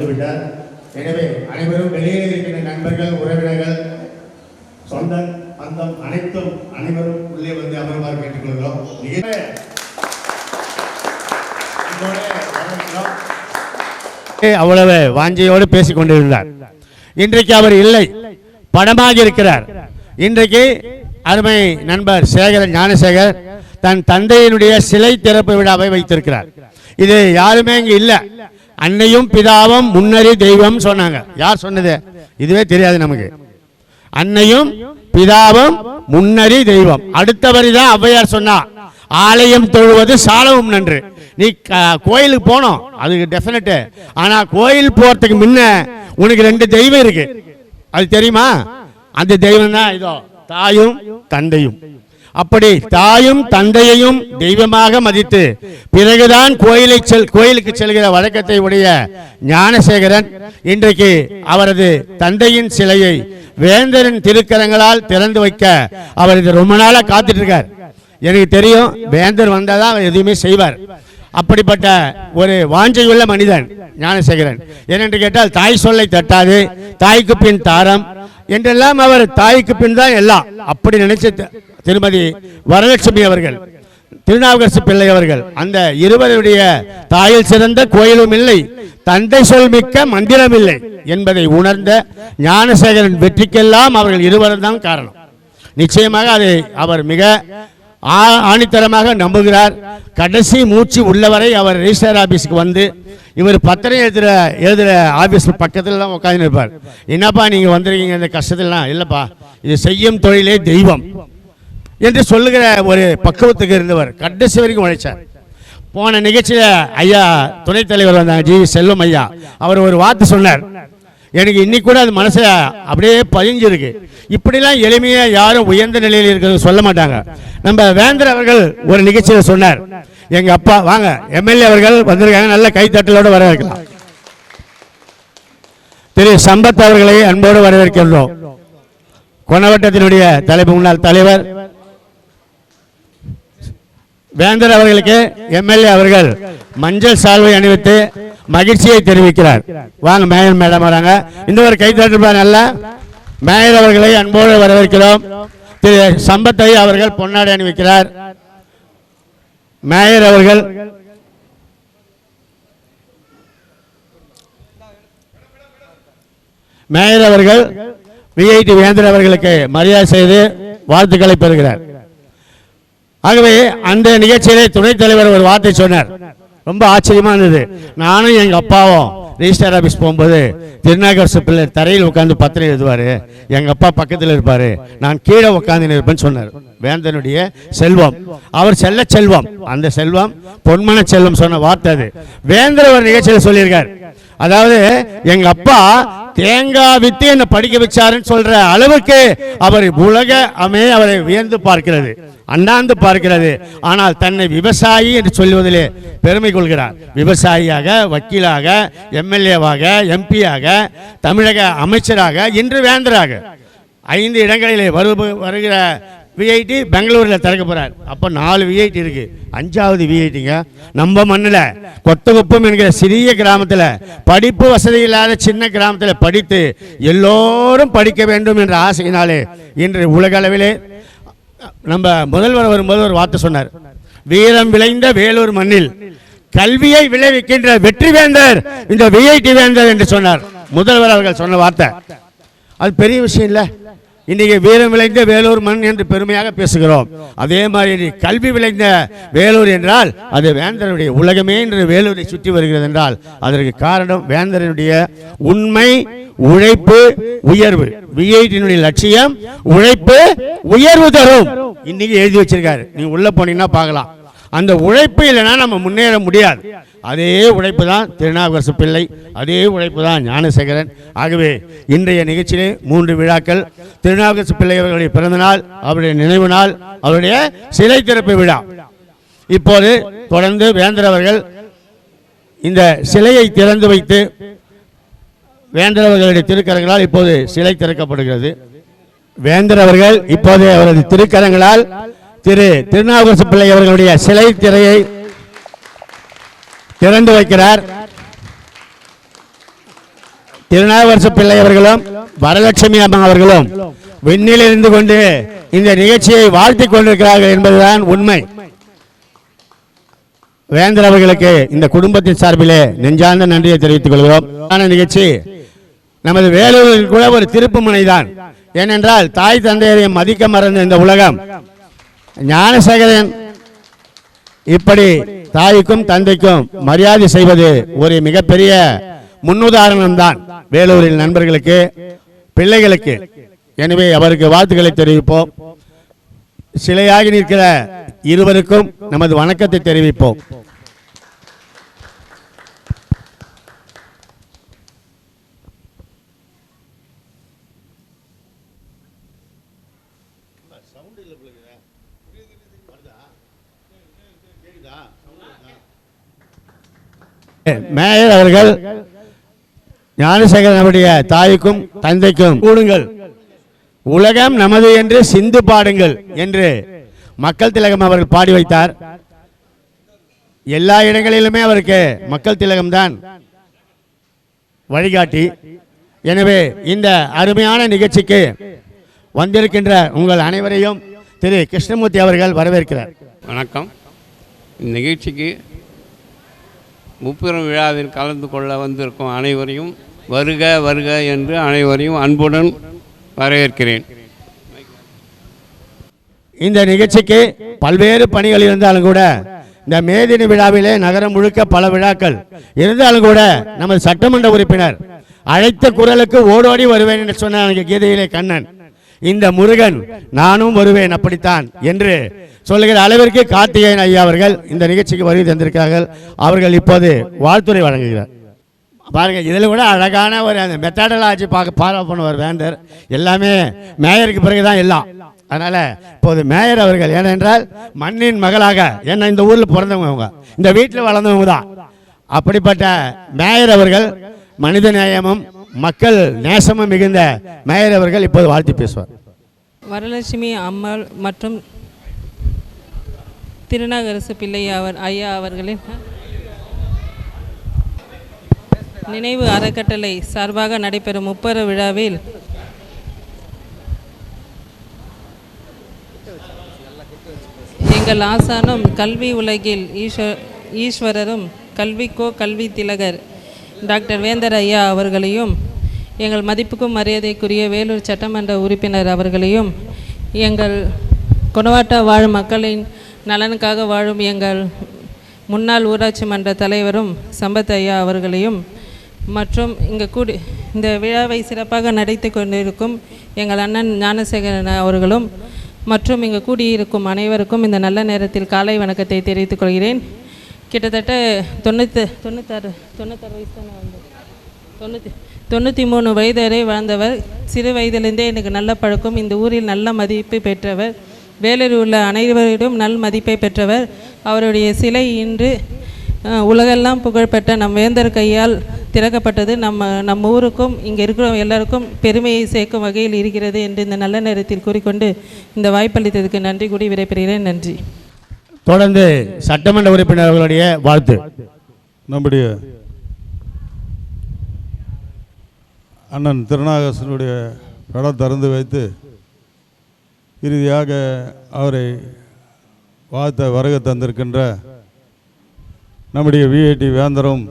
விட்டார் எனவே அனைவரும் வெளியே இருக்கின்ற நண்பர்கள் உறவினர்கள் சொந்த அந்தம் அனைத்தும் அனைவரும் உள்ளே வந்து அமர்வாறு கேட்டுக்கொள்கிறோம். அவ்வளவு வாஞ்சையோடு பேசிக் கொண்டிருந்தார். இன்றைக்கு அவர் இல்லை. படமாக இருக்கிறார். இன்றைக்கு அருமை நண்பர் சேகரன் ஞானசேகர் தன் தந்தையினுடைய சிலை திறப்பு விழாவை வைத்திருக்கிறார். இது யாருமே இங்க இல்லை. அன்னையும் பிதாவும் முன்னறி தெய்வம் சொன்னாங்க. யார் சொன்னது? இதுவே தெரியாது நமக்கு. அன்னையும் பிதாவும் முன்னறி தெய்வம். அடுத்த வரி தான் ஔவையார் சொன்னா ஆலயம் தொழுவது சாலவும் நன்று. நீ கோயிலுக்கு போனோம். அதுக்கு டெஃபினட்டு ஆனால் கோயில் போறதுக்கு முன்ன உனக்கு ரெண்டு தெய்வம் இருக்கு. அது தெரியுமா? அந்த தெய்வம் தான் இதோ தாயும் தந்தையும். அப்படி தாயும் தந்தையையும் தெய்வமாக மதித்து பிறகுதான் கோயிலை செல் கோயிலுக்கு செல்கிற வழக்கத்தை உடைய ஞானசேகரன் இன்றைக்கு அவரது தந்தையின் சிலையை வேந்தரின் திருக்கரங்களால் திறந்து வைக்க அவர் இது ரொம்ப நாளாக காத்துட்டு இருக்கார். எனக்கு தெரியும் வேந்தர் வந்தாதான் அவர் எதுவுமே செய்வார். அப்படிப்பட்ட ஒரு வாஞ்சையுள்ள மனிதன் ஞானசேகரன். ஏனென்று கேட்டால் தாய் சொல்லை தட்டாது தாய்க்கு பின் தாரம் என்றெல்லாம் அவர் தாய்க்கு பின் தான் எல்லாம். அப்படி நினைச்ச திருமதி வரலட்சுமி அவர்கள் திருநாவுக்கரசு பிள்ளை அவர்கள் அந்த இருவருடைய தாயில் சிறந்த கோயிலும் இல்லை தந்தை சொல் மிக்க மந்திரம் இல்லை என்பதை உணர்ந்த ஞானசேகரன் வெற்றிக்கெல்லாம் அவர்கள் இருவரும் தான் காரணம். நிச்சயமாக அதை அவர் மிக ஆணித்தரமாக நம்புகிறார். கடைசி மூச்சு உள்ளவரை அவர் ரிஜிஸ்டர் ஆஃபீஸுக்கு வந்து இவர் பத்திரம் எழுதுகிற எழுதுகிற ஆஃபீஸ் பக்கத்துலலாம் உட்காந்து இருப்பார் என்னப்பா நீங்கள் வந்திருக்கீங்க இந்த கஷ்டத்துலலாம்? இல்லைப்பா இது செய்யும் தொழிலே தெய்வம் என்று சொல்லுகிற ஒரு பக்குவத்துக்கு இருந்தவர். கடைசி வரைக்கும் உழைச்சார். போன நிகழ்ச்சியில் ஐயா துணைத் தலைவர் வந்தாங்க ஜி செல்வம் ஐயா. அவர் ஒரு வார்த்தை சொன்னார். எனக்கு இன்னைக்கு கூட அது மனசை அப்படியே பதிஞ்சிருக்கு. இப்படிலாம் எளிமையாக யாரும் உயர்ந்த நிலையில் இருக்கிறது சொல்ல மாட்டாங்க. நம்ம வேந்தர் அவர்கள் ஒரு நிகழ்ச்சியில் சொன்னார். எங்கள் அப்பா வாங்க எம்எல்ஏ அவர்கள் வந்திருக்காங்க நல்ல கைத்தட்டலோட வரவேற்கலாம். திரு சம்பத் அவர்களை அன்போடு வரவேற்கின்றோம். கொணவட்டத்தினுடைய தலைப்பு முன்னாள் தலைவர் வேந்தர் அவர்களுக்கு எம்எல்ஏ அவர்கள் மஞ்சள் சால்வை அணிவித்து மகிழ்ச்சியை தெரிவிக்கிறார். வாங்க மேயர் மேடம் வராங்க. இந்த ஒரு கைத்தட்டுப்பா நல்ல மேயர் அவர்களை அன்போடு வரவேற்கிறோம். திரு சம்பத்தை அவர்கள் பொன்னாடை அணிவிக்கிறார். மேயர் அவர்கள் மேயர் அவர்கள் விஐடி வேந்தர் அவர்களுக்கு மரியாதை செய்து வாழ்த்துக்களை பெறுகிறார். ஆகவே அந்த நிகழ்ச்சியிலே துணைத் தலைவர் ஒரு வார்த்தை சொன்னார். ரொம்ப ஆச்சரியமா இருந்தது. நானும் எங்க அப்பாவும் ரிஜிஸ்டர் ஆபீஸ் போகும்போது திருநாகர் பிள்ளை தரையில் உட்காந்து பத்திரம் எழுதுவாரு. எங்க அப்பா பக்கத்தில் இருப்பாரு. நான் கீழே உட்காந்து இருப்பேன்னு சொன்னார். வேந்தனுடைய செல்வம். அவர் செல்ல செல்வம். அந்த செல்வம் பொன்மன செல்வம் சொன்ன வார்த்தை அது. வேந்தர் ஒரு நிகழ்ச்சியில் சொல்லியிருக்கார். அதாவது எங்க அப்பா தேங்காய் வித்து என்ன படிக்க வச்சாருன்னு சொல்ற அளவுக்கு அவர் உலக அமே அவரை வியந்து பார்க்கிறது அண்ணாந்து பார்க்கிறது. ஆனால் தன்னை விவசாயி என்று சொல்லுவதிலே பெருமை கொள்கிறார். விவசாயியாக வக்கீலாக எம்எல்ஏவாக எம்பியாக தமிழக அமைச்சராக இன்று வேந்தராக. ஐந்து இடங்களிலே வரு வருகிற விஐடி பெங்களூரில் திறக்க போகிறார் அப்போ நாலு விஐடி இருக்குது அஞ்சாவது விஐடிங்க நம்ம மண்ணில் கொத்தகுப்பம் என்கிற சிறிய கிராமத்தில் படிப்பு வசதி இல்லாத சின்ன கிராமத்தில் படித்து எல்லோரும் படிக்க வேண்டும் என்ற ஆசையினாலே இன்று உலகளவிலே நம்ம முதல்வர் வரும்போது ஒரு வார்த்தை சொன்னார். வீரம் விளைந்த வேலூர் மண்ணில் கல்வியை விளைவிக்கின்ற வெற்றி வேந்தர் இந்த விஐடி வேந்தர் என்று சொன்னார். முதல்வர் அவர்கள் சொன்ன வார்த்தை. அது பெரிய விஷயம் இல்லை. இன்றைக்கி வீரம் விளைந்த வேலூர் மண் என்று பெருமையாக பேசுகிறோம். அதே மாதிரி கல்வி விளைந்த வேலூர் என்றால் அது வேந்தருடைய உலகமே என்று வேலூரை சுற்றி வருகிறது என்றால் அதற்கு காரணம் வேந்தரனுடைய உண்மை உழைப்பு உயர்வு. விஐடியினுடைய லட்சியம் உழைப்பு உயர்வு தரும். இன்னைக்கு எழுதி வச்சிருக்காரு. நீங்க உள்ள போனீங்கன்னா பார்க்கலாம். அந்த உழைப்பு இல்லைன்னா நம்ம முன்னேற முடியாது. அதே உழைப்பு தான் திருநாவுக்கரசு பிள்ளை அதே உழைப்பு தான் ஞானசேகரன். ஆகவே இன்றைய நிகழ்ச்சியிலே மூன்று விழாக்கள். திருநாவுக்கரசு பிள்ளை அவர்களுடைய பிறந்த நாள் அவருடைய நினைவு நாள் அவருடைய சிலை திறப்பு விழா. இப்போது தொடர்ந்து வேந்தர் அவர்கள் இந்த சிலையை திறந்து வைத்து வேந்தர் அவர்களுடைய திருக்கரங்களால் இப்போது சிலை திறக்கப்படுகிறது. வேந்தர் அவர்கள் இப்போது அவரது திருக்கரங்களால் திரு திருநாவுக்கரசு பிள்ளை அவர்களுடைய சிலை திரையை திறந்து வைக்கிறார். திருநாவுக்கரசு பிள்ளை அவர்களும் வரலட்சுமி அம்மா அவர்களும் விண்ணில் இருந்து கொண்டு இந்த நிகழ்ச்சியை வாழ்த்திக் கொண்டிருக்கிறார்கள் என்பதுதான் உண்மை. வேந்தர் அவர்களுக்கு இந்த குடும்பத்தின் சார்பிலே நெஞ்சார்ந்த நன்றியை தெரிவித்துக் கொள்கிறோம். ஆன நிகழ்ச்சி. நமது வேலூரில் கூட ஒரு திருப்பு முனைதான் ஏனென்றால் தாய் தந்தையரை மதிக்க மறந்த இந்த உலகம். ஞானசேகரன் இப்படி தாய்க்கும் தந்தைக்கும் மரியாதை செய்வது ஒரு மிகப்பெரிய முன்னுதாரணம் தான் வேலூரில் நண்பர்களுக்கு பிள்ளைகளுக்கு. எனவே அவருக்கு வாழ்த்துக்களை தெரிவிப்போம். சிலையாகி நிற்கிற இருவருக்கும் நமது வணக்கத்தை தெரிவிப்போம். மேயர் அவர்கள் ஞானசேகரன் அவருடைய தாய்க்கும் தந்தைக்கும் கூடுங்கள். உலகம் நமது என்று சிந்து பாடுங்கள் என்று மக்கள் திலகம் அவர்கள் பாடி வைத்தார். எல்லா இடங்களிலுமே அவருக்கு மக்கள் திலகம்தான் வழிகாட்டி. எனவே இந்த அருமையான நிகழ்ச்சிக்கு வந்திருக்கின்ற உங்கள் அனைவரையும் திரு கிருஷ்ணமூர்த்தி அவர்கள் வரவேற்கிறார். வணக்கம். இந்நிகழ்ச்சிக்கு முப்பெரும் விழாவில் கலந்து கொள்ள வந்திருக்கும் அனைவரையும் வருக வருக என்று அனைவரையும் அன்புடன் வரவேற்கிறேன். இந்த நிகழ்ச்சிக்கு பல்வேறு பணிகள் இருந்தாலும் கூட இந்த மேதினி விழாவிலே நகரம் முழுக்க பல விழாக்கள் இருந்தாலும் கூட நமது சட்டமன்ற உறுப்பினர் அழைத்த குரலுக்கு ஓடோடி வருவேன் என்று சொன்ன கீதையிலே கண்ணன். இந்த முருகன் நானும் வருவேன் அப்படித்தான் என்று சொல்லுகிற அளவிற்கு கார்த்திகேயன் ஐயா அவர்கள் இந்த நிகழ்ச்சிக்கு வருகை தந்திருக்கிறார்கள். அவர்கள் இப்போது வாழ்த்துறை வழங்குகிறார். பாருங்க இதில் கூட அழகான ஒரு அந்த மெத்தடாலஜி பார்க்க ஃபாலோ பண்ணுவார் வேந்தர். எல்லாமே மேயருக்கு பிறகு தான் எல்லாம். அதனால் இப்போது மேயர் அவர்கள் ஏனென்றால் மண்ணின் மகளாக ஏன்னா இந்த ஊரில் பிறந்தவங்க அவங்க. இந்த வீட்டில் வளர்ந்தவங்க தான். அப்படிப்பட்ட மேயர் அவர்கள் மனித நேயமும் மக்கள் நேசமும் மிகுந்த மேயர் அவர்கள் இப்போது வாழ்த்து பேசுவார். வரலட்சுமி அம்மாள் மற்றும் திருநாகரசு பிள்ளை அவர் ஐயா அவர்களின் நினைவு அறக்கட்டளை சார்பாக நடைபெறும் முப்பர விழாவில் எங்கள் ஆசானும் கல்வி உலகில் ஈஸ்வ ஈஸ்வரரும் கல்விக்கோ கல்வி திலகர் டாக்டர் வேந்தர் ஐயா அவர்களையும் எங்கள் மதிப்புக்கும் மரியாதைக்குரிய வேலூர் சட்டமன்ற உறுப்பினர் அவர்களையும் எங்கள் குணவாட்டா வாழும் மக்களின் நலனுக்காக வாழும் எங்கள் முன்னாள் ஊராட்சி மன்ற தலைவரும் சம்பத் ஐயா அவர்களையும் மற்றும் இங்கே கூடி இந்த விழாவை சிறப்பாக நடத்தி கொண்டிருக்கும் எங்கள் அண்ணன் ஞானசேகரன் அவர்களும் மற்றும் இங்கே கூடியிருக்கும் அனைவருக்கும் இந்த நல்ல நேரத்தில் காலை வணக்கத்தை தெரிவித்துக் கொள்கிறேன். கிட்டத்தட்ட தொண்ணூற்றி தொண்ணூத்தாறு தொண்ணூத்தாறு வயசு தானே வந்து தொண்ணூற்றி தொண்ணூற்றி மூணு வயது வரை வாழ்ந்தவர். சிறு வயதிலிருந்தே எனக்கு நல்ல பழக்கம். இந்த ஊரில் நல்ல மதிப்பு பெற்றவர். வேலூரில் உள்ள அனைவரிடம் நல் மதிப்பை பெற்றவர். அவருடைய சிலை இன்று உலகெல்லாம் புகழ்பெற்ற நம் வேந்தர் கையால் திறக்கப்பட்டது. நம்ம நம்ம ஊருக்கும் இங்கே இருக்கிற எல்லாருக்கும் பெருமையை சேர்க்கும் வகையில் இருக்கிறது என்று இந்த நல்ல நேரத்தில் கூறிக்கொண்டு இந்த வாய்ப்பளித்ததுக்கு நன்றி கூடி விடைபெறுகிறேன். நன்றி. தொடர்ந்து சட்டமன்ற உறுப்பினர் அவர்களுடைய வாழ்த்து. நம்முடைய அண்ணன் திருநாகசனுடைய படம் திறந்து வைத்து இறுதியாக அவரை வாழ்த்த வருகை தந்திருக்கின்ற நம்முடைய விஐடி வேந்தரும்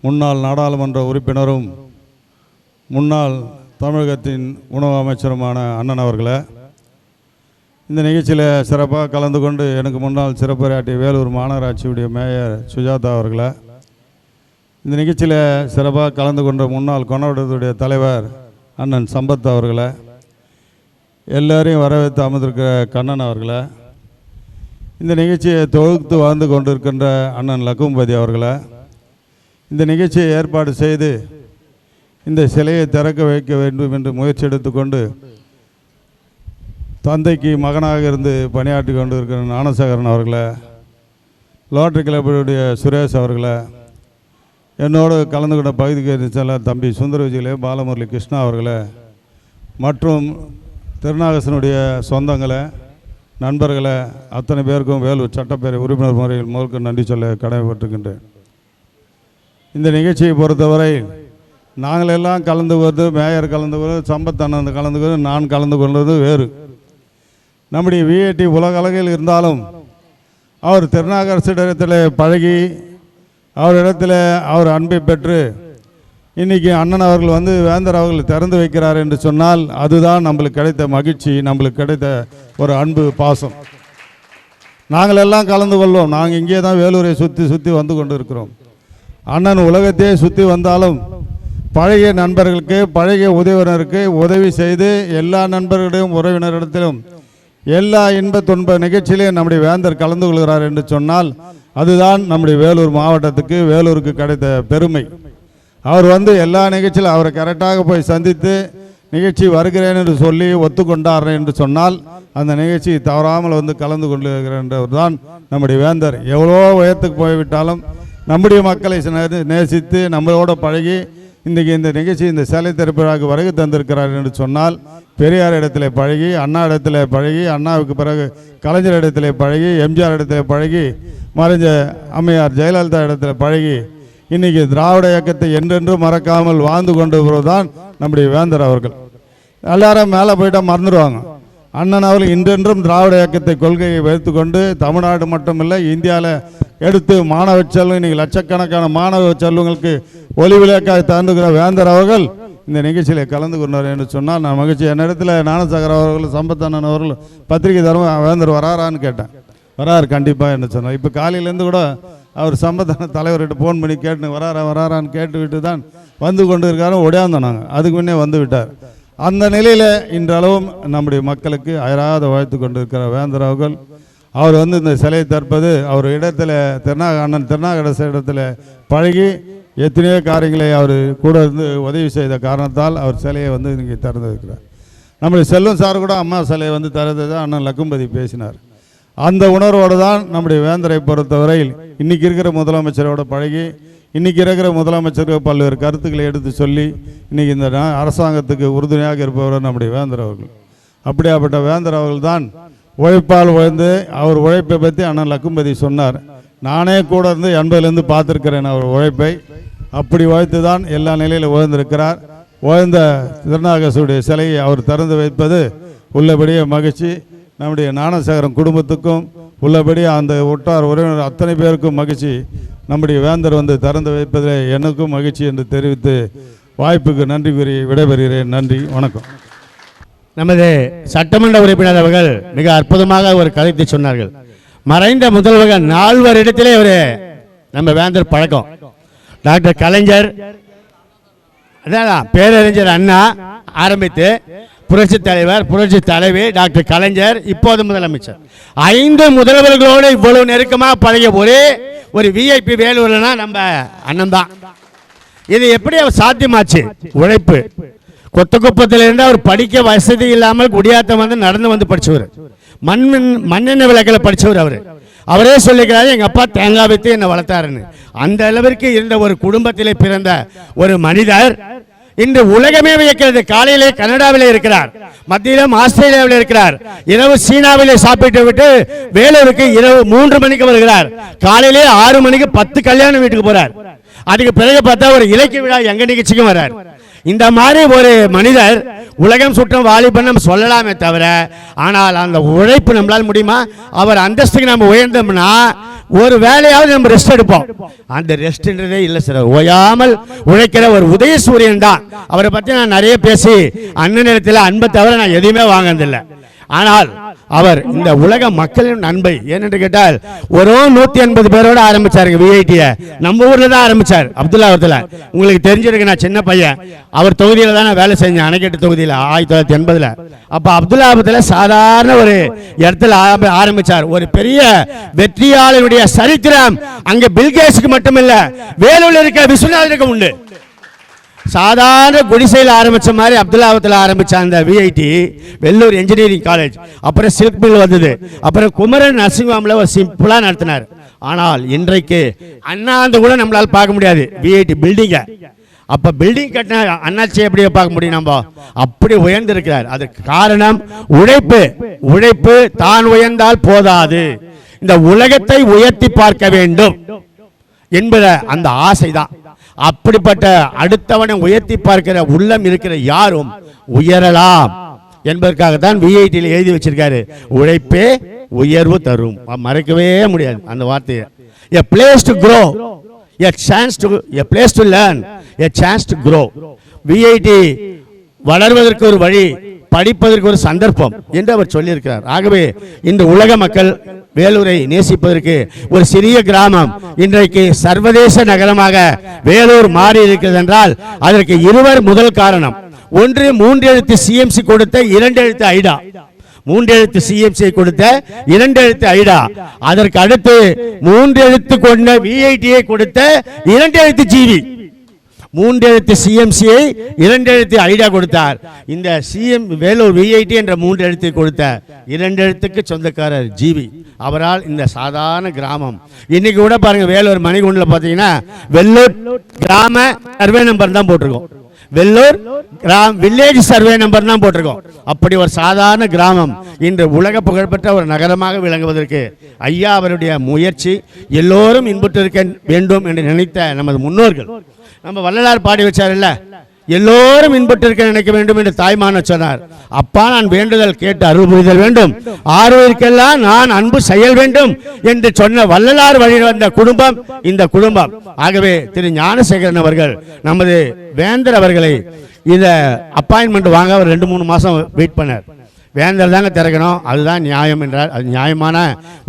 முன்னாள் நாடாளுமன்ற உறுப்பினரும் முன்னாள் தமிழகத்தின் உணவு அமைச்சருமான அண்ணன் அவர்களை இந்த நிகழ்ச்சியில் சிறப்பாக கலந்து கொண்டு எனக்கு முன்னால் சிறப்புரையாட்டிய வேலூர் மாநகராட்சியுடைய மேயர் சுஜாதா அவர்களை இந்த நிகழ்ச்சியில் சிறப்பாக கலந்து கொண்ட முன்னாள் கொண்டாடத்துடைய தலைவர் அண்ணன் சம்பத் அவர்களை எல்லாரையும் வரவேற்று அமர்ந்திருக்கிற கண்ணன் அவர்களை இந்த நிகழ்ச்சியை தொகுத்து வாழ்ந்து கொண்டிருக்கின்ற அண்ணன் லக்கும்பதி அவர்களை இந்த நிகழ்ச்சியை ஏற்பாடு செய்து இந்த சிலையை திறக்க வைக்க வேண்டும் என்று முயற்சி எடுத்துக்கொண்டு தந்தைக்கு மகனாக இருந்து பணியாற்றி கொண்டு இருக்கிற ஞானசேகரன் அவர்களை லாட்ரி கிளப்புடைய சுரேஷ் அவர்களை என்னோடு கலந்து கொண்ட பகுதிக்கு செல்ல தம்பி சுந்தர விஜயிலே பாலமுரளி கிருஷ்ணா அவர்களை மற்றும் திருநாகசனுடைய சொந்தங்களை நண்பர்களை அத்தனை பேருக்கும் வேலூர் சட்டப்பேரவை உறுப்பினர் முறையில் முழுக்க நன்றி சொல்ல கடமைப்பட்டிருக்கின்றேன். இந்த நிகழ்ச்சியை பொறுத்தவரை நாங்களெல்லாம் கலந்து கொண்டு மேயர் கலந்து கொண்டு சம்பத் அண்ணன் கலந்து கொண்டு நான் கலந்து கொண்டது வேறு. நம்முடைய விஐடி உலக அளவில் இருந்தாலும் அவர் திருநாகரசிடத்தில் பழகி அவரிடத்தில் அவர் அன்பை பெற்று இன்றைக்கி அண்ணன் அவர்கள் வந்து வேந்தர் அவர்கள் திறந்து வைக்கிறார் என்று சொன்னால் அதுதான் நம்மளுக்கு கிடைத்த மகிழ்ச்சி நம்மளுக்கு கிடைத்த ஒரு அன்பு பாசம். நாங்கள் எல்லாம் கலந்து கொள்வோம். நாங்கள் இங்கே தான் வேலூரை சுற்றி சுற்றி வந்து கொண்டு இருக்கிறோம் அண்ணன் உலகத்தையே சுற்றி வந்தாலும் பழைய நண்பர்களுக்கு பழைய உதவினருக்கு உதவி செய்து எல்லா நண்பர்களிடையும் உறவினரிடத்திலும் எல்லா இன்ப துன்ப நிகழ்ச்சியிலையும் நம்முடைய வேந்தர் கலந்து கொள்கிறார் என்று சொன்னால் அதுதான் நம்முடைய வேலூர் மாவட்டத்துக்கு வேலூருக்கு கிடைத்த பெருமை. அவர் வந்து எல்லா நிகழ்ச்சியிலும் அவரை கரெக்டாக போய் சந்தித்து நிகழ்ச்சி வருகிறேன் என்று சொல்லி ஒத்துக்கொண்டார் என்று சொன்னால் அந்த நிகழ்ச்சி தவறாமல் வந்து கலந்து கொள்ளுகிறவர் தான் நம்முடைய வேந்தர். எவ்வளோ உயரத்துக்கு போய்விட்டாலும் நம்முடைய மக்களை நேசித்து நம்மளோட பழகி இன்றைக்கி இந்த நிகழ்ச்சி இந்த சிலை திறப்பிழாக்கு வருகை தந்திருக்கிறார் என்று சொன்னால் பெரியார் இடத்துல பழகி அண்ணா இடத்துல பழகி அண்ணாவுக்கு பிறகு கலைஞர் இடத்துல பழகி எம்ஜிஆர் இடத்துல பழகி மறைஞ்ச அம்மையார் ஜெயலலிதா இடத்துல பழகி இன்றைக்கி திராவிட இயக்கத்தை என்றென்றும் மறக்காமல் வாழ்ந்து கொண்டு வருவதுதான் நம்முடைய வேந்தர் அவர்கள். எல்லாரும் மேலே போயிட்டால் மறந்துடுவாங்க. அண்ணன் அவர்கள் இன்றென்றும் திராவிட இயக்கத்தை கொள்கையை வைத்துக்கொண்டு தமிழ்நாடு மட்டுமில்லை இந்தியாவில் எடுத்து மாணவ செல்வம் இன்றைக்கி லட்சக்கணக்கான மாணவ செல்வங்களுக்கு ஒளி விளக்காக தந்துக்கிற வேந்தர் அவர்கள் இந்த நிகழ்ச்சியில் கலந்து கொண்டார் என்று சொன்னால் நான் மகிழ்ச்சி. என்னிடத்தில் ஞானசாகர் அவர்கள் சம்பத்தண்ணன் அவர்கள் பத்திரிகை தர்ம வேந்தர் வராரான்னு கேட்டேன். வராரு கண்டிப்பாக என்ன சொன்னார். இப்போ காலையிலேருந்து கூட அவர் சம்பத்தான தலைவர்கிட்ட ஃபோன் பண்ணி கேட்டு வராரா வராரான்னு கேட்டு விட்டு தான் வந்து கொண்டு இருக்காரு ஒடையாந்தோம் நாங்கள் அதுக்கு முன்னே வந்து விட்டார். அந்த நிலையில் இன்றளவும் நம்முடைய மக்களுக்கு அயராத வாழ்த்து கொண்டிருக்கிற வேந்தர் அவர்கள் அவர் வந்து இந்த சிலையை தற்பது அவர் இடத்துல திருநாக அண்ணன் திருநாகரச இடத்துல பழகி எத்தனையோ காரியங்களை அவர் கூட இருந்து உதவி செய்த காரணத்தால் அவர் சிலையை வந்து இன்றைக்கி திறந்திருக்கிறார். நம்முடைய செல்வம் சார் கூட அம்மா சிலையை வந்து திறந்தது அண்ணன் லக்கும்பதி பேசினார். அந்த உணர்வோடு தான் நம்முடைய வேந்தரை பொறுத்தவரையில் இன்றைக்கி இருக்கிற முதலமைச்சரோட பழகி இன்றைக்கி இருக்கிற முதலமைச்சருக்கு பல்வேறு கருத்துக்களை எடுத்து சொல்லி இன்றைக்கி இந்த அரசாங்கத்துக்கு உறுதுணையாக இருப்பவர் நம்முடைய வேந்தர் அவர்கள். அப்படியாப்பட்ட வேந்தர் அவர்கள் தான் உழைப்பால் உழைந்து அவர் உழைப்பை பற்றி அண்ணன் லக்கும்பதி சொன்னார். நானே கூட இருந்து எண்பதுலேருந்து பார்த்துருக்கிறேன் அவர் உழைப்பை. அப்படி உழைத்து தான் எல்லா நிலையில் உயர்ந்திருக்கிறார் உயர்ந்த திருநாகசுடைய சிலையை அவர் திறந்து வைப்பது உள்ளபடியே மகிழ்ச்சி. நம்முடைய ஞானசேகரம் குடும்பத்துக்கும் உள்ளபடி அந்த ஒட்டார் உறவினர் அத்தனை பேருக்கும் மகிழ்ச்சி. நம்முடைய வேந்தர் வந்து திறந்து வைப்பதில் எனக்கும் மகிழ்ச்சி என்று தெரிவித்து வாய்ப்புக்கு நன்றி கூறி விடைபெறுகிறேன். நன்றி வணக்கம். நமது சட்டமன்ற உறுப்பினர் அவர்கள் மிக அற்புதமாக ஒரு கதைத்து சொன்னார்கள். மறைந்த முதல்வர்கள் நால்வர் இடத்திலே ஒரு நம்ம வேந்தர் பழக்கம். டாக்டர் கலைஞர் அதான் பேரறிஞர் அண்ணா ஆரம்பித்து புரட்சி தலைவர் புரட்சி தலைவி டாக்டர் கலைஞர் இப்போது முதலமைச்சர். ஐந்து முதல்வர்களோடு இவ்வளவு நெருக்கமாக பழகிய ஒரே ஒரு விஐபி வேலூர்னா நம்ம அண்ணன் தான். இது எப்படி அவர் சாத்தியமாச்சு? உழைப்பு. கொத்த குப்பத்திலிருந்து அவர் படிக்க வசதி இல்லாமல் குடியாத்தம் வந்து நடந்து வந்து படிச்சவர். மண் மண்ணெண்ணெய் விளக்கில் படிச்சவர் அவர். அவரே சொல்லிக்கிறாரு எங்கள் அப்பா தேங்காய் வித்து என்னை வளர்த்தாருன்னு. அந்த அளவிற்கு இருந்த ஒரு குடும்பத்திலே பிறந்த ஒரு மனிதர் இன்று உலகமே வியக்கிறது. காலையிலே கனடாவிலே இருக்கிறார். மத்தியிலும் ஆஸ்திரேலியாவில் இருக்கிறார். இரவு சீனாவிலே சாப்பிட்டு விட்டு வேலூருக்கு இரவு மூன்று மணிக்கு வருகிறார். காலையிலே ஆறு மணிக்கு பத்து கல்யாண வீட்டுக்கு போறார். அதுக்கு பிறகு பார்த்தா ஒரு இலக்கிய விழா எங்க நிகழ்ச்சிக்கும் வரார். இந்த மாதிரி ஒரு மனிதர் உலகம் சுற்றும் வாலிபன் நம்ம சொல்லலாமே தவிர ஆனால் அந்த உழைப்பு நம்மளால் முடியுமா? அவர் அந்தஸ்துக்கு நம்ம உயர்ந்தோம்னா ஒரு வேலையாவது நம்ம ரெஸ்ட் எடுப்போம். அந்த ரெஸ்ட்ன்றதே இல்லை சார் ஓயாமல் உழைக்கிற ஒரு உதயசூரியன் தான். அவரை பற்றி நான் நிறைய பேசி அண்ணனிடத்தில் அன்பை தவிர நான் எதையுமே வாங்கினதில்லை. ஆனால் அவர் இந்த உலக மக்களின் நண்பை ஏனென்று கேட்டால் ஒரு நூத்தி எண்பது பேரோட ஆரம்பிச்சாருங்க விஐடிய நம்ம ஊர்ல தான் ஆரம்பிச்சார் அப்துல்லாபுரத்துல உங்களுக்கு தெரிஞ்சிருக்கு நான் சின்ன பையன். அவர் தொகுதியில தான் நான் வேலை செஞ்சேன் அணைக்கட்டு தொகுதியில் ஆயிரத்தி தொள்ளாயிரத்தி எண்பதுல. அப்ப அப்துல்லாபுரத்துல சாதாரண ஒரு இடத்துல ஆரம்பி- ஆரம்பிச்சார். ஒரு பெரிய வெற்றியாளருடைய சரித்திரம் அங்க பில்கேஸுக்கு மட்டுமில்ல வேலூர்ல இருக்க விஸ்வநாதனுக்கு உண்டு. சாதாரண குடிசையில் ஆரம்பிச்ச மாதிரி அப்துல்லாபத்தில் ஆரம்பித்த அந்த விஐடி வெள்ளூர் இன்ஜினியரிங் காலேஜ் அப்புறம் சில்க் மில் வந்தது. அப்புறம் குமரன் நர்சிங் ஹோமில் ஒரு சிம்பிளாக நடத்தினார். ஆனால் இன்றைக்கு அண்ணாந்து கூட நம்மளால் பார்க்க முடியாது. விஐடி பில்டிங்கை அப்போ பில்டிங் கட்டின அண்ணாச்சி எப்படி பார்க்க முடியும் நம்ம? அப்படி உயர்ந்திருக்கிறார். அதுக்கு காரணம் உழைப்பு. உழைப்பு தான் உயர்ந்தால் போதாது. இந்த உலகத்தை உயர்த்தி பார்க்க வேண்டும். என்பத அந்த ஆசைதான். அப்படிப்பட்ட அடுத்தவனை உயர்த்தி பார்க்கிற உள்ளம் இருக்கிற யாரும் உயரலாம் என்பதற்காகத்தான் விஐடியில் எழுதி வச்சிருக்காரு. உழைப்பே உயர்வு தரும். மறக்கவே முடியாது அந்த வார்த்தையை. A place to grow a chance to a place to learn a chance to grow VIT வளர்வதற்கு ஒரு வழி படிப்பதற்கு ஒரு சந்தர்ப்பம் என்று அவர் சொல்லியிருக்கிறார். ஆகவே இந்த உலக மக்கள் வேலூரை நேசிப்பதற்கு ஒரு சிறிய கிராமம். இன்றைக்கு சர்வதேச நகரமாக வேலூர் மாறி இருக்கிறது என்றால் அதற்கு இருவர் முதல் காரணம். ஒன்று மூன்று எழுத்து சிஎம்சி கொடுத்த இரண்டு எழுத்து ஐடா. மூன்றெழுத்து சிஎம்சி கொடுத்த இரண்டு எழுத்து ஐடா. அதற்கு அடுத்து மூன்று எழுத்து கொண்ட விஐடியை கொடுத்த இரண்டு எழுத்து ஜிவி மூன்றெழுத்து சிஎம்சியை இரண்டு எழுத்து ஐடியா கொடுத்தார். இந்த சிஎம் வேலூர் விஐடி என்ற மூன்று எழுத்தை கொடுத்த இரண்டு எழுத்துக்கு சொந்தக்காரர் ஜிவி அவரால் இந்த சாதாரண கிராமம். இன்னைக்கு கூட பாருங்க வேலூர் மணிகுண்டில் பார்த்தீங்கன்னா வெள்ளூர் கிராம சர்வே நம்பர் தான் போட்டிருக்கோம். வெள்ளூர் கிராம் வில்லேஜ் சர்வே நம்பர் தான் போட்டிருக்கோம். அப்படி ஒரு சாதாரண கிராமம் இன்று உலக புகழ்பெற்ற ஒரு நகரமாக விளங்குவதற்கு ஐயா அவருடைய முயற்சி எல்லோரும் இன்புற்றிருக்க வேண்டும் என்று நினைத்த நமது முன்னோர்கள் நம்ம வள்ளலார் பாடி வச்சார்ல எல்லோரும் இன்பட்டிருக்க நினைக்க வேண்டும் என்று தாய்மான சொன்னார். அப்பா நான் வேண்டுதல் கேட்டு அருள் புரிதல் வேண்டும். ஆறுவதற்கெல்லாம் நான் அன்பு செயல் வேண்டும் என்று சொன்ன வள்ளலார் வழி வந்த குடும்பம் இந்த குடும்பம். ஆகவே திரு ஞானசேகரன் அவர்கள் நமது வேந்தர் அவர்களை இந்த அப்பாயின்மெண்ட் வாங்க அவர் ரெண்டு மூணு மாதம் வெயிட் பண்ணார். வேந்தர் தாங்க திறக்கணும். அதுதான் நியாயம் என்றார். அது நியாயமான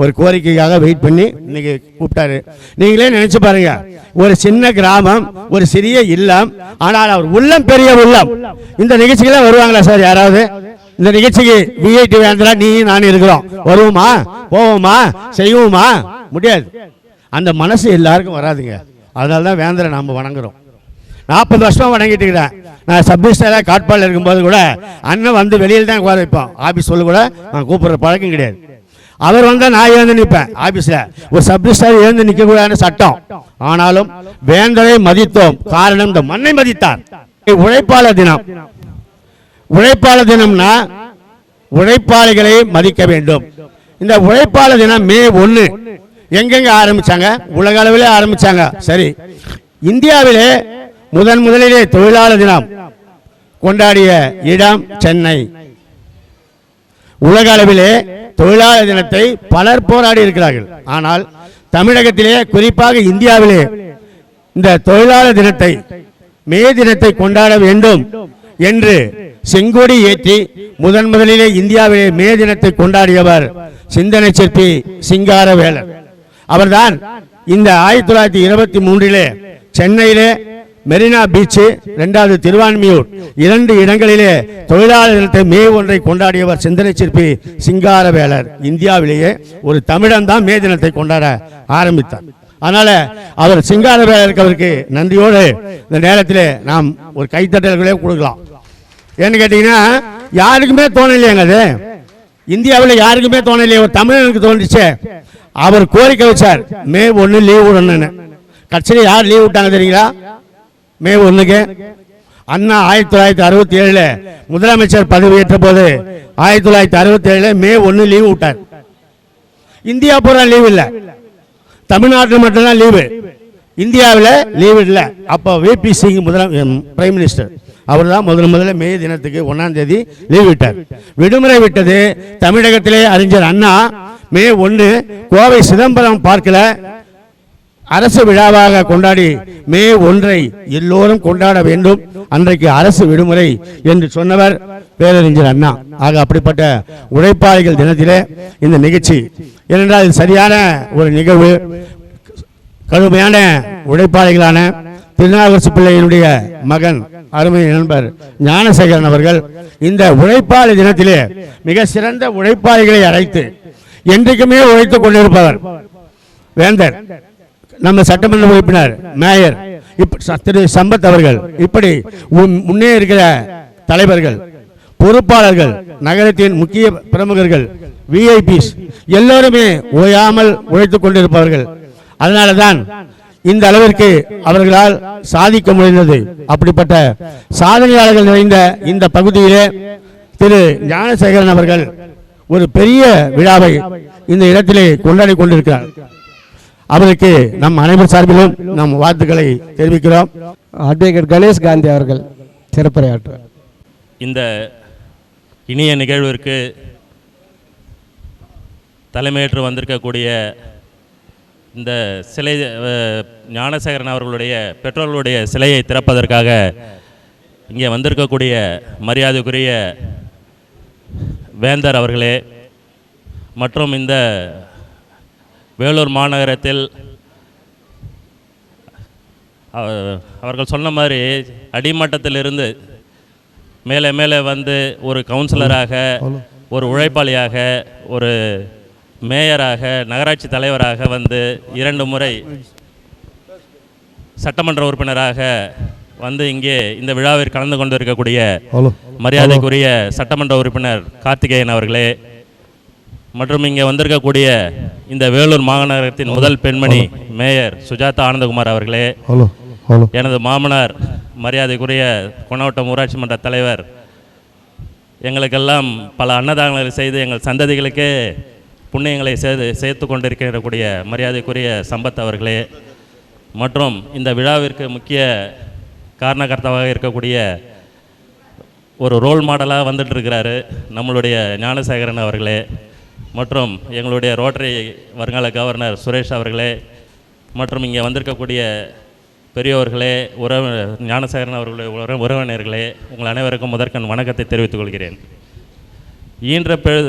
ஒரு கோரிக்கைக்காக வெயிட் பண்ணி இன்னைக்கு கூப்பிட்டாரு. நீங்களே நினைச்சு பாருங்க. ஒரு சின்ன கிராமம் ஒரு சிறிய இல்லம் ஆனால் அவர் உள்ளம் பெரிய உள்ளம். இந்த நிகழ்ச்சிகள வருவாங்களா சார் யாராவது? இந்த நிகழ்ச்சிக்கு விஐடி வேந்தரா நீ நான் இருக்கிறோம். வருவோமா? போவோமா? செய்வோமா? முடியாது. அந்த மனசு எல்லாருக்கும் வராதுங்க. அதனால தான் வேந்தரை நாம் வணங்குறோம். நாற்பது வருஷமா வணங்கிட்டு இருக்கிறேன். நான் சப்மினிஸ்டராக காட்பாடில் இருக்கும்போது கூட அண்ணன் வந்து வெளியில் தான் உட்கார வைப்போம் ஆஃபீஸ் சொல்ல கூட நான் கூப்பிட்ற பழக்கம் கிடையாது. அவர் வந்தால் நான் எழுந்து நிற்பேன் ஆஃபீஸில் ஒரு சப்மினிஸ்டர் எழுந்து நிற்கக்கூடாதுன்னு சட்டம். ஆனாலும் வேந்தரை மதித்தோம். காரணம் இந்த மண்ணை மதித்தார். உழைப்பாளர் தினம். உழைப்பாளர் தினம்னா உழைப்பாளிகளை மதிக்க வேண்டும். இந்த உழைப்பாளர் தினம் மே ஒன்று எங்கெங்க ஆரம்பிச்சாங்க? உலக அளவிலே ஆரம்பிச்சாங்க. சரி. இந்தியாவிலே முதன் முதலிலே தொழிலாளர் தினம் கொண்டாடிய இடம் சென்னை. உலக அளவிலே தொழிலாளர் தினத்தை பலர் போராடி இருக்கிறார்கள். ஆனால் தமிழகத்திலே குறிப்பாக இந்தியாவிலே இந்த தொழிலாளர் தினத்தை மே தினத்தை கொண்டாட வேண்டும் என்று செங்கோடி ஏற்றி முதன் முதலிலே இந்தியாவிலே மே தினத்தை கொண்டாடியவர் சிந்தனை சிற்பி சிங்காரவேலர் அவர்தான் இந்த ஆயிரத்தி தொள்ளாயிரத்தி இருபத்தி மூன்றிலே சென்னையிலே மெரினா பீச்சு இரண்டாவது திருவான்மியூர். இரண்டு இடங்களிலே தொழிலாளர்களிடத்தை மே ஒன்றை கொண்டாடியவர் சிந்தனை சிற்பி சிங்காரவேலர். இந்தியாவிலேயே ஒரு தமிழன் தான் மே தினத்தை கொண்டாட ஆரம்பித்தார். அதனால அவர் சிங்காரவேலருக்கு அவருக்கு நன்றியோடு இந்த நேரத்தில் நாம் ஒரு கைத்தட்டல்களே கொடுக்கலாம். ஏன்னு கேட்டீங்கன்னா யாருக்குமே தோணலையாங்க அது இந்தியாவில் யாருக்குமே தோணலையே? ஒரு தமிழனுக்கு தோணுச்சு அவர் கோரிக்கை வச்சார். மே ஒன்று லீவ் விடணும்னு. கட்சியில் யார் லீவ் விட்டாங்க தெரியுங்களா? மே ஒன்றுக்கு அண்ணா ஆயிரத்தி தொள்ளாயிரத்தி அறுபத்தி ஏழில் முதலமைச்சர் பதவியேற்ற போது ஆயிரத்தி தொள்ளாயிரத்தி அறுபத்தி ஏழில் மே ஒன்று லீவு விட்டார். இந்தியா பூரா லீவ் இல்லை. தமிழ்நாட்டில் மட்டும்தான் லீவு. இந்தியாவில் லீவு இல்லை. அப்போ விபி சிங் முதல பிரைம் மினிஸ்டர் அவர் தான் முதல் முதல்ல மே தினத்துக்கு ஒன்றாம் தேதி லீவ் விட்டார். விடுமுறை விட்டது தமிழகத்திலே அறிஞர் அண்ணா. மே ஒன்று கோவை சிதம்பரம் பார்க்கல அரசு விழாவாக கொண்டாடி மே ஒன்றை எல்லோரும் கொண்டாட வேண்டும். அன்றைக்கு அரசு விடுமுறை என்று சொன்னவர் பேரறிஞர் அண்ணா. ஆக அப்படிப்பட்ட உழைப்பாளிகள் தினத்திலே இந்த நிகழ்ச்சி. ஏனென்றால் இது சரியான ஒரு நிகழ்வு. கடுமையான உழைப்பாளிகளான திருநாகரசு பிள்ளையினுடைய மகன் அருமை நண்பர் ஞானசேகரன் அவர்கள் இந்த உழைப்பாளி தினத்திலே மிக சிறந்த உழைப்பாளிகளை அழைத்து என்றைக்குமே உழைத்துக் கொண்டிருப்பவர் வேந்தர். நம்ம சட்டமன்ற உறுப்பினர் மேயர் ச- திரு சம்பத் அவர்கள் இப்படி முன்னே இருக்கிற தலைவர்கள் பொறுப்பாளர்கள் நகரத்தின் முக்கிய பிரமுகர்கள் விஐபிஸ் எல்லோருமே ஓயாமல் உழைத்துக் கொண்டிருப்பவர்கள். அதனால தான் இந்த அளவிற்கு அவர்களால் சாதிக்க முடிந்தது. அப்படிப்பட்ட சாதனையாளர்கள் நிறைந்த இந்த பகுதியிலே திரு ஞானசேகரன் அவர்கள் ஒரு பெரிய விழாவை இந்த இடத்திலே கொண்டாடி கொண்டிருக்கிறார். அவருக்கு நம் அனைவர் சார்பிலும் நம் வாழ்த்துக்களை தெரிவிக்கிறோம். அட்வொகேட் கணேஷ் காந்தி அவர்கள் சிறப்புரையாற்றுவார் இந்த இனிய நிகழ்விற்கு தலைமையேற்று வந்திருக்கக்கூடிய இந்த சிலை ஞானசேகரன் அவர்களுடைய பெற்றோர்களுடைய சிலையை திறப்பதற்காக இங்கே வந்திருக்கக்கூடிய மரியாதைக்குரிய வேந்தர் அவர்களே மற்றும் இந்த வேலூர் மாநகரத்தில் அவ- அவர்கள் சொன்ன மாதிரி அடிமட்டத்திலிருந்து மேலே மேலே வந்து ஒரு கவுன்சிலராக ஒரு உழைப்பாளியாக ஒரு மேயராக நகராட்சி தலைவராக வந்து இரண்டு முறை சட்டமன்ற உறுப்பினராக வந்து இங்கே இந்த விழாவில் கலந்து கொண்டு இருக்கக்கூடிய மரியாதைக்குரிய சட்டமன்ற உறுப்பினர் கார்த்திகேயன் அவர்களே மற்றும் இங்கே வந்திருக்கக்கூடிய இந்த வேலூர் மாநகரத்தின் முதல் பெண்மணி மேயர் சுஜாதா ஆனந்தகுமார் அவர்களே. எனது மாமனார் மரியாதைக்குரிய கொணவட்டம் ஊராட்சி மன்ற தலைவர் எங்களுக்கெல்லாம் பல அன்னதானங்களை செய்து எங்கள் சந்ததிகளுக்கே புண்ணியங்களை சேர்த்து சேர்த்து கொண்டிருக்கக்கூடிய மரியாதைக்குரிய சம்பத் அவர்களே. மற்றும் இந்த விழாவிற்கு முக்கிய காரணகர்த்தாவாக இருக்கக்கூடிய ஒரு ரோல் மாடலாக வந்துட்டு இருக்கிறாரு நம்மளுடைய ஞானசேகரன் அவர்களே. மற்றும் எங்களுடைய ரோட்டரி வருங்கால கவர்னர் சுரேஷ் அவர்களே மற்றும் இங்கே வந்திருக்கக்கூடிய பெரியோர்களே உறவு ஞானசேகரன் அவர்களுடைய உற உறவினர்களே உங்கள் அனைவருக்கும் முதற்கண் வணக்கத்தை தெரிவித்துக் கொள்கிறேன். ஈன்ற பெழு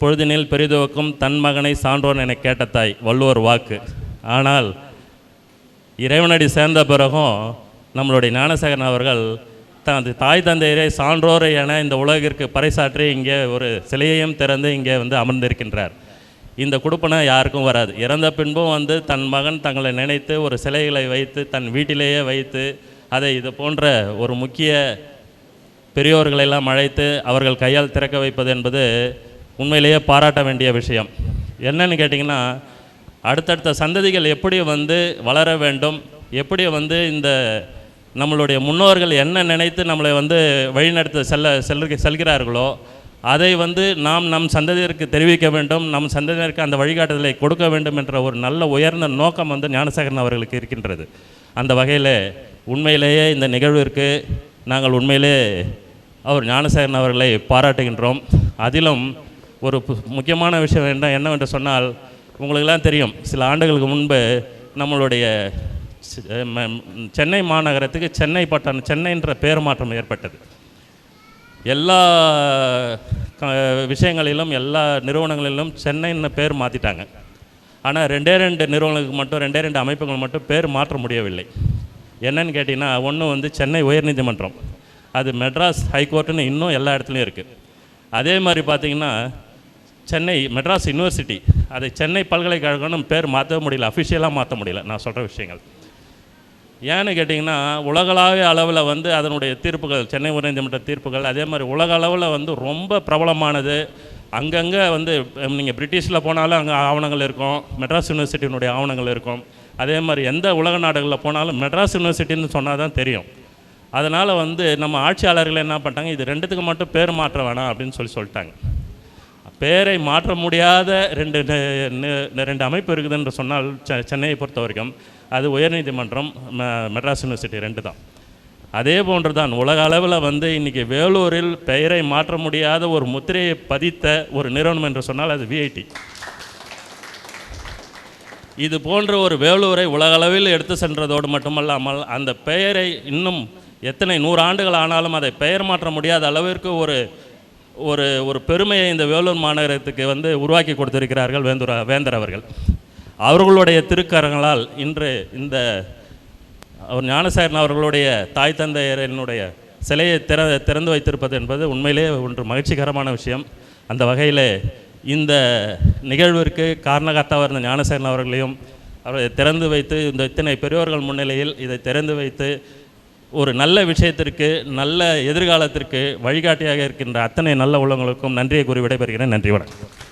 பொழுதினில் பெரிதுவக்கும் தன் மகனை சான்றோன் என கேட்ட தாய் வள்ளுவர் வாக்கு. ஆனால் இறைவனடி சேர்ந்த பிறகும் நம்மளுடைய ஞானசேகரன் அவர்கள் தனது தாய் தந்தையரை சான்றோரை என இந்த உலகிற்கு பறைசாற்றி இங்கே ஒரு சிலையையும் திறந்து இங்கே வந்து அமர்ந்திருக்கின்றார். இந்த கொடுப்பனை யாருக்கும் வராது. இறந்த பின்பும் வந்து தன் மகன் தங்களை நினைத்து ஒரு சிலைகளை வைத்து தன் வீட்டிலேயே வைத்து அதை இது போன்ற ஒரு முக்கிய பெரியோர்களெல்லாம் அழைத்து அவர்கள் கையால் திறக்க வைப்பது என்பது உண்மையிலேயே பாராட்ட வேண்டிய விஷயம். என்னன்னு கேட்டிங்கன்னா அடுத்தடுத்த சந்ததிகள் எப்படி வந்து வளர வேண்டும் எப்படி வந்து இந்த நம்மளுடைய முன்னோர்கள் என்ன நினைத்து நம்மளை வந்து வழிநடத்த செல்ல செல்ல செல்கிறார்களோ அதை வந்து நாம் நம் சந்ததியருக்கு தெரிவிக்க வேண்டும் நம் சந்ததியருக்கு அந்த வழிகாட்டுதலை கொடுக்க வேண்டும் என்ற ஒரு நல்ல உயர்ந்த நோக்கம் வந்து ஞானசேகரன் அவர்களுக்கு இருக்கின்றது. அந்த வகையில் உண்மையிலேயே இந்த நிகழ்விற்கு நாங்கள் உண்மையிலே அவர் ஞானசேகரன் அவர்களை பாராட்டுகின்றோம். அதிலும் ஒரு பு- முக்கியமான விஷயம் என்ன என்னவென்று சொன்னால் உங்களுக்கெல்லாம் தெரியும் சில ஆண்டுகளுக்கு முன்பு நம்மளுடைய சென்னை மாநகரத்துக்கு சென்னை பட்டணம் சென்னைன்ற பேர் மாற்றம் ஏற்பட்டது. எல்லா க- விஷயங்களிலும் எல்லா நிறுவனங்களிலும் சென்னைன்னு பேர் மாற்றிட்டாங்க ஆனால் ரெண்டே ரெண்டு நிறுவனங்களுக்கு மட்டும் ரெண்டே ரெண்டு அமைப்புகள் மட்டும் பேர் மாற்ற முடியவில்லை. என்னன்னு கேட்டிங்கன்னா ஒன்று வந்து சென்னை உயர்நீதிமன்றம். அது மெட்ராஸ் ஹைகோர்ட்டுன்னு இன்னும் எல்லா இடத்துலையும் இருக்குது அதே மாதிரி பார்த்தீங்கன்னா சென்னை மெட்ராஸ் யூனிவர்சிட்டி அதை சென்னை பல்கலைக்கழகம்னு பேர் மாற்ற முடியல அஃபிஷியலாக மாற்ற முடியல நான் சொல்கிற விஷயங்கள். ஏன்னு கேட்டிங்கன்னா உலகளாவிய அளவில் வந்து அதனுடைய தீர்ப்புகள் சென்னை உயர்நீதிமன்ற தீர்ப்புகள் அதே மாதிரி உலக அளவில் வந்து ரொம்ப பிரபலமானது. அங்கங்கே வந்து நீங்கள் பிரிட்டிஷில் போனாலும் அங்கே ஆவணங்கள் இருக்கும். மெட்ராஸ் யூனிவர்சிட்டியினுடைய ஆவணங்கள் இருக்கும். அதே மாதிரி எந்த உலக நாடுகளில் போனாலும் மெட்ராஸ் யூனிவர்சிட்டின்னு சொன்னால் தான் தெரியும். அதனால் வந்து நம்ம ஆட்சியாளர்கள் என்ன பண்ணிட்டாங்க இது ரெண்டுத்துக்கு மட்டும் பேர் மாற்ற வேணாம் அப்படின்னு சொல்லி சொல்லிட்டாங்க. பேரை மாற்ற முடியாத ரெண்டு ரெண்டு அமைப்பு இருக்குதுன்னு சொன்னால் செ- சென்னையை பொறுத்த வரைக்கும் அது உயர்நீதிமன்றம் ம- மெட்ராஸ் யூனிவர்சிட்டி ரெண்டு தான். அதே போன்று தான் உலக அளவில் வந்து இன்றைக்கி வேலூரில் பெயரை மாற்ற முடியாத ஒரு முத்திரையை பதித்த ஒரு நிறுவனம் என்று சொன்னால் அது விஐடி இது போன்ற ஒரு வேலூரை உலகளவில் எடுத்து சென்றதோடு மட்டுமல்லாமல் அந்த பெயரை இன்னும் எத்தனை நூறு ஆண்டுகள் ஆனாலும் அதை பெயர் மாற்ற முடியாத அளவிற்கு ஒரு ஒரு ஒரு பெருமையை இந்த வேலூர் மாநகரத்துக்கு வந்து உருவாக்கி கொடுத்திருக்கிறார்கள் வேந்துரா வேந்தர் அவர்கள். அவர்களுடைய திருக்கரங்களால் இன்று இந்த அவர் ஞானசேகரன் அவர்களுடைய தாய் தந்தையரினுடைய சிலையை திற திறந்து வைத்திருப்பது என்பது உண்மையிலே ஒன்று மகிழ்ச்சிகரமான விஷயம். அந்த வகையில் இந்த நிகழ்விற்கு காரணகர்த்தாவாக இருந்த ஞானசேரன் அவர்களையும் அவரை திறந்து வைத்து இந்த இத்தனை பெரியோர்கள் முன்னிலையில் இதை திறந்து வைத்து ஒரு நல்ல விஷயத்திற்கு நல்ல எதிர்காலத்திற்கு வழிகாட்டியாக இருக்கின்ற அத்தனை நல்ல உள்ளவங்களுக்கும் நன்றியை கூறி விடைபெறுகிறேன். நன்றி வணக்கம்.